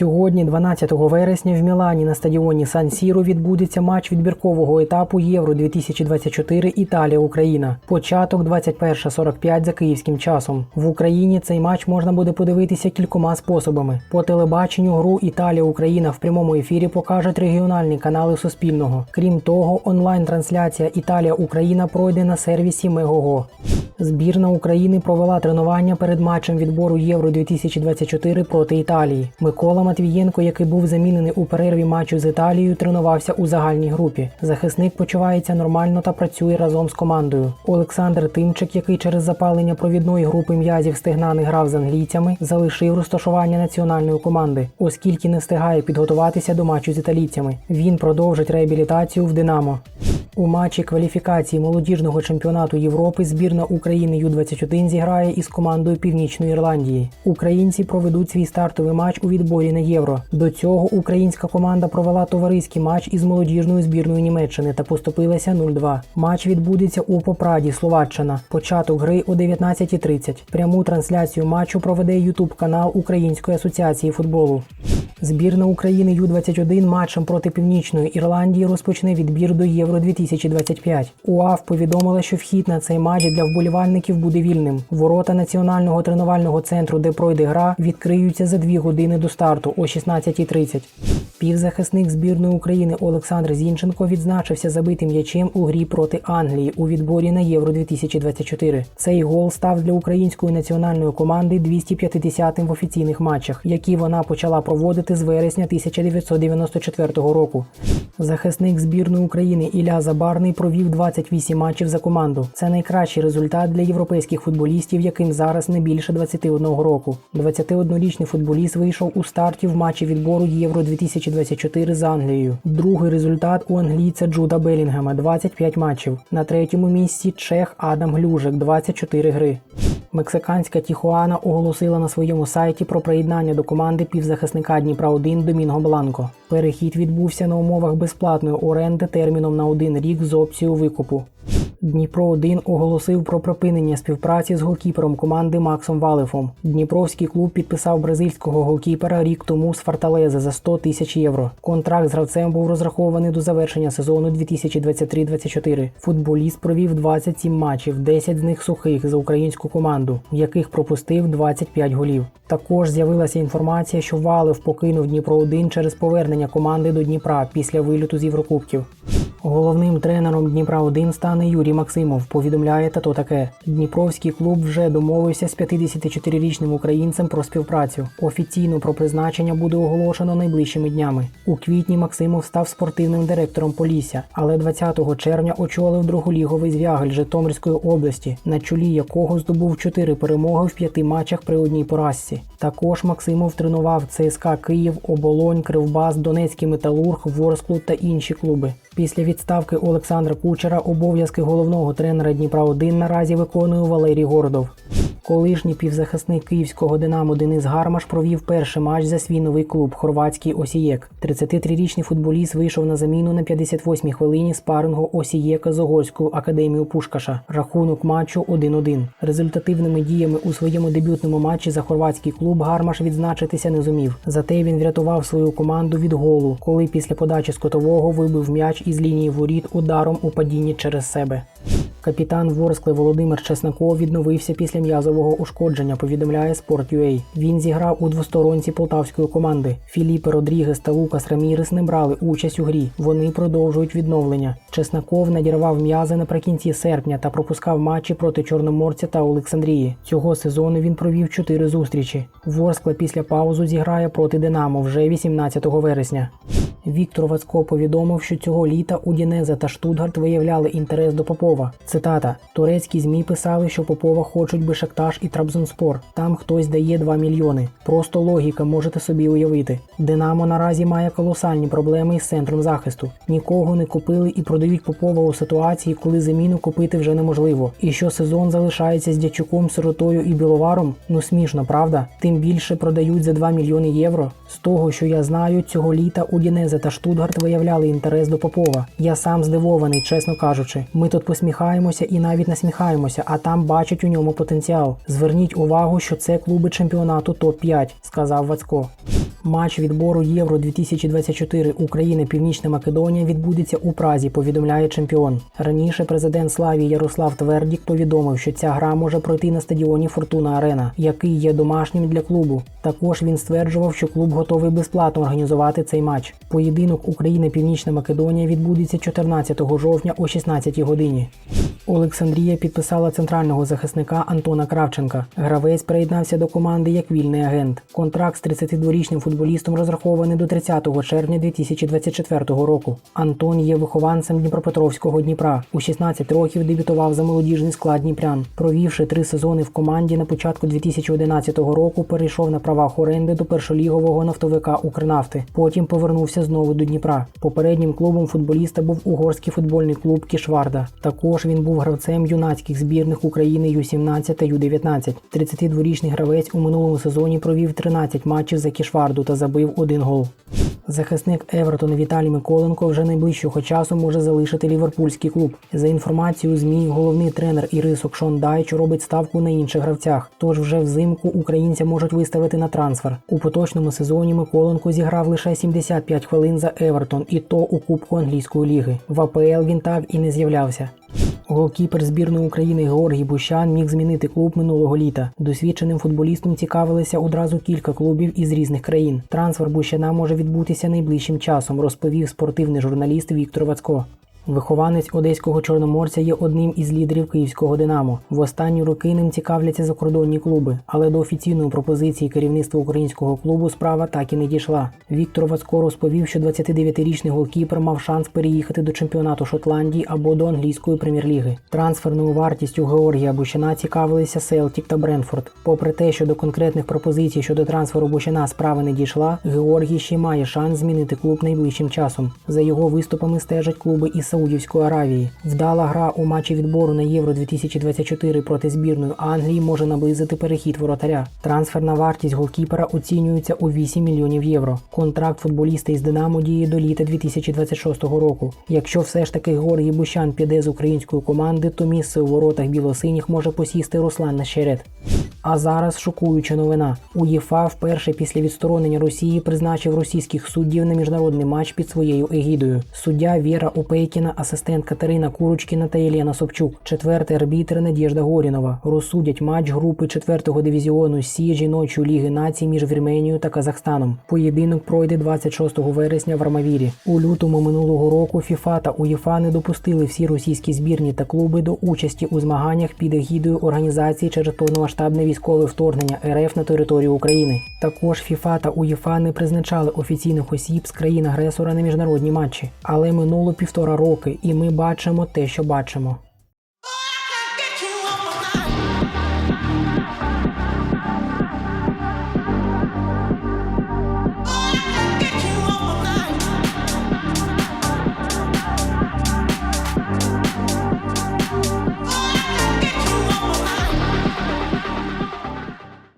Сьогодні, 12 вересня, в Мілані на стадіоні Сан Сіро відбудеться матч відбіркового етапу Євро 2024 Італія-Україна. Початок 21.45 за київським часом. В Україні цей матч можна буде подивитися кількома способами. По телебаченню гру Італія-Україна в прямому ефірі покажуть регіональні канали Суспільного. Крім того, онлайн-трансляція Італія-Україна пройде на сервісі Мегого. Збірна України провела тренування перед матчем відбору Євро 2024 проти Італії. Микола Матвієнко, який був замінений у перерві матчу з Італією, тренувався у загальній групі. Захисник почувається нормально та працює разом з командою. Олександр Тимчик, який через запалення провідної групи м'язів стегна не грав з англійцями, залишив розташування національної команди, оскільки не встигає підготуватися до матчу з італійцями. Він продовжить реабілітацію в Динамо. У матчі кваліфікації молодіжного чемпіонату Європи збірна України Ю-21 зіграє із командою Північної Ірландії. Українці проведуть свій стартовий матч у відборі на євро. До цього українська команда провела товариський матч із молодіжною збірною Німеччини та поступилася 0-2. Матч відбудеться у Попраді, Словаччина. Початок гри о 19.30. Пряму трансляцію матчу проведе Ютуб канал Української асоціації футболу. Збірна України Ю-21 матчем проти Північної Ірландії розпочне відбір до Євро 2025. УАФ повідомила, що вхід на цей матч для вболівальників буде вільним. Ворота національного тренувального центру, де пройде гра, відкриються за дві години до старту о 16.30. Півзахисник збірної України Олександр Зінченко відзначився забитим м'ячем у грі проти Англії у відборі на Євро 2024. Цей гол став для української національної команди 250-м в офіційних матчах, які вона почала проводити з вересня 1994 року. Захисник збірної України Ілля Забарний провів 28 матчів за команду. Це найкращий результат для європейських футболістів, яким зараз не більше 21 року. 21-річний футболіст вийшов у старті в матчі відбору Євро 2024 з Англією. Другий результат у англійця Джуда Белінгема 25 матчів. На третьому місці Чех Адам Глюжик 24 гри. Мексиканська Тіхуана оголосила на своєму сайті про приєднання до команди півзахисника Дніпра 1 Домінго Бланко. Перехід відбувся на умовах безплатної оренди терміном на один рік з опцією викупу. Дніпро 1 оголосив про припинення співпраці з голкіпером команди Максом Валефом. Дніпровський клуб підписав бразильського голкіпера рік тому з Форталези за 100 тисяч євро. Контракт з гравцем був розрахований до завершення сезону 2023-2024. Футболіст провів 27 матчів, 10 з них сухих за українську команду, в яких пропустив 25 голів. Також з'явилася інформація, що Валев покинув Дніпро 1 через повернення команди до Дніпра після виліту з Єврокубків. Головним тренером Дніпра 1 стане Юрій Максимов. Повідомляє та то таке. Дніпровський клуб вже домовився з 54-річним українцем про співпрацю. Офіційно про призначення буде оголошено найближчими днями. У квітні Максимов став спортивним директором Полісся, але 20 червня очолив друголіговий звягель Житомирської області, на чолі якого здобув 4 перемоги в п'яти матчах при одній поразці. Також Максимов тренував ЦСКА Київ, Оболонь, Кривбас, Донецький Металург, Ворсклу та інші клуби. Після відставки Олександра Кучера обов'язки головного тренера Дніпра 1 наразі виконує Валерій Городов. Колишній півзахисник київського Динамо Денис Гармаш провів перший матч за свій новий клуб хорватський Осієк. 33-річний футболіст вийшов на заміну на 58-й хвилині спарингу Осієка з Огольською академією Пушкаша. Рахунок матчу 1-1. Результативними діями у своєму дебютному матчі за хорватський клуб Гармаш відзначитися не зумів. Зате він врятував свою команду від голу, коли після подачі скотового вибив м'яч із лінії воріт ударом у падінні через себе. Капітан Ворскли Володимир Чесноков відновився після м'язового ушкодження, повідомляє Sport.ua. Він зіграв у двосторонці полтавської команди. Філіпе Родрігес та Лукас Рамірес не брали участь у грі. Вони продовжують відновлення. Чесноков надірвав м'язи наприкінці серпня та пропускав матчі проти Чорноморця та Олександрії. Цього сезону він провів чотири зустрічі. Ворскла після паузу зіграє проти Динамо вже 18 вересня. Віктор Вацько повідомив, що цього літа Удінеза та Штутгарт виявляли інтерес до Попова. Цитата: турецькі змі писали, що Попова хочуть Бешакташ і Трабзонспор. Там хтось дає 2 мільйони. Просто логіка, можете собі уявити. Динамо наразі має колосальні проблеми із центром захисту. Нікого не купили і продають Попова у ситуації, коли заміну купити вже неможливо. І що сезон залишається з дячуком, сиротою і біловаром? Ну смішно, правда? Тим більше продають за 2 мільйони євро. З того, що я знаю, цього літа Удінеза та Штутгарт виявляли інтерес до Попова. Я сам здивований, чесно кажучи. Ми тут посміхаємося і навіть насміхаємося, а там бачать у ньому потенціал. Зверніть увагу, що це клуби чемпіонату топ 5 сказав Вацько. Матч відбору Євро 2024 Україна Північна Македонія відбудеться у Празі. Повідомляє чемпіон. Раніше президент Славії Ярослав Твердік повідомив, що ця гра може пройти на стадіоні Фортуна Арена, який є домашнім для клубу. Також він стверджував, що клуб готовий безплатно організувати цей матч. Поєдинок Україна Північна Македонія відбудеться 14 жовтня о 16 годині. Олександрія підписала центрального захисника Антона Кравченка. Гравець приєднався до команди як вільний агент. Контракт з 32-річним футболістом розрахований до 30 червня 2024 року. Антон є вихованцем Дніпропетровського Дніпра. У 16 років дебютував за молодіжний склад Дніпрян. Провівши три сезони в команді на початку 2011 року, перейшов на правах оренди до першолігового нафтовика Укрнафти. Потім повернувся знову до Дніпра. Попереднім клубом футболіста був угорський футбольний клуб Кішварда. Також він був гравцем юнацьких збірних України Ю-17 та Ю-19. 32-річний гравець у минулому сезоні провів 13 матчів за Кішварду та забив один гол. Захисник Евертона Віталій Миколенко вже найближчого часу може залишити ліверпульський клуб. За інформацією ЗМІ, головний тренер Ірисок Шон Дайч робить ставку на інших гравцях. Тож вже взимку українця можуть виставити на трансфер. У поточному сезоні Миколенко зіграв лише 75 хвилин за Евертон, і то у Кубку англійської ліги. В АПЛ він так і не з'являвся. Голкіпер збірної України Георгій Бущан міг змінити клуб минулого літа. Досвідченим футболістом цікавилися одразу кілька клубів із різних країн. Трансфер Бущана може відбутися найближчим часом, розповів спортивний журналіст Віктор Вацко. Вихованець одеського чорноморця є одним із лідерів київського Динамо. В останні роки ним цікавляться закордонні клуби, але до офіційної пропозиції керівництва українського клубу справа так і не дійшла. Віктор Вацко розповів, що 29-річний голкіпер мав шанс переїхати до чемпіонату Шотландії або до англійської прем'єр-ліги. Трансферною вартістю Георгія Бущана цікавилися Селтік та Бренфорд. Попри те, що до конкретних пропозицій щодо трансферу Бущана справа не дійшла, Георгій ще має шанс змінити клуб найближчим часом. За його виступами стежать клуби із Саудівської Аравії. Вдала гра у матчі відбору на Євро 2024 проти збірної Англії може наблизити перехід воротаря. Трансферна вартість голкіпера оцінюється у 8 мільйонів євро. Контракт футболіста із Динамо діє до літа 2026 року. Якщо все ж таки Георгій Бущан піде з української команди, то місце у воротах білосиніх може посісти Руслан Нещерет. А зараз шокуюча новина. УЄФА вперше після відсторонення Росії призначив російських суддів на міжнародний матч під своєю егідою. Суддя Віра Опейкіна, асистент Катерина Курочкіна та Єлена Собчук, четвертий арбітр Надєжда Горінова розсудять матч групи четвертого дивізіону Сі жіночої ліги націй між Вірменією та Казахстаном. Поєдинок пройде 26 вересня в Армавірі. У лютому минулого року ФІФА та УЄФА не допустили всі російські збірні та клуби до участі у змаганнях під егідою організації через повномасштабне військове вторгнення РФ на територію України. Також ФІФА та УЄФА не призначали офіційних осіб з країн агресора на міжнародні матчі. Але минуло півтора роки, і ми бачимо те, що бачимо.